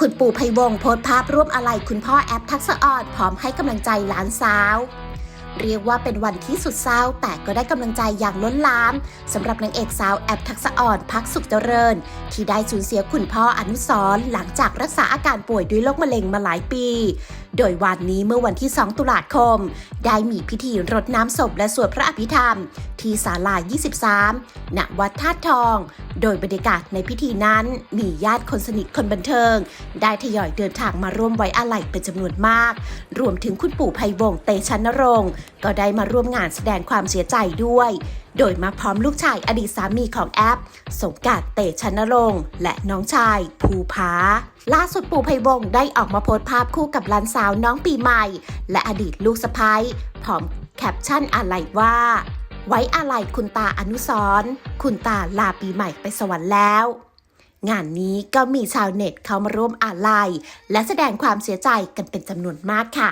คุณปู่ไพวงโพสต์ภาพร่วมอาลัยคุณพ่อแอปทักษะออนพร้อมให้กำลังใจหลานสาว เรียกว่าเป็นวันที่สุดเศร้า แต่ก็ได้กำลังใจอย่างล้นหลามสำหรับนางเอกสาวแอปทักษะอ่อนพักสุขเจริญ ที่ได้สูญเสียคุณพ่ออนุสรหลังจากรักษาอาการป่วยด้วยโรคมะเร็งมาหลายปี โดยวันนี้เมื่อวันที่ 2 ตุลาคม ได้มีพิธีรดน้ำศพและสวดพระอภิธรรม ที่ศาลา 23 ณ วัดธาตุทอง โดยบรรยากาศในพิธีนั้นมีญาติคนสนิทคนบันเทิง ได้ทยอยเดินทางมาร่วมไว้อาลัยเป็นจำนวนมาก รวมถึงคุณปู่ไพวงเตชันรงก็ได้มาร่วมงานแสดงความเสียใจด้วย โดยมาพร้อมลูกชายอดีตสามีของแอป สงกรารเตชนรงค์และน้องชาย ภูผาล่าสุดปู่ไพวงศ์ได้ออกมาโพสต์ภาพคู่กับหลานสาวน้องปีใหม่ และอดีตลูกสะพ้ยพร้อมแคปชั่นอะไรว่า ไว้อาลัยคุณตาอนุสรคุณตาลาปีใหม่ไปสวรรค์แล้วงานนี้ก็มีชาวเน็ตเข้ามาร่วมอาลัย และแสดงความเสียใจกันเป็นจำนวนมากค่ะ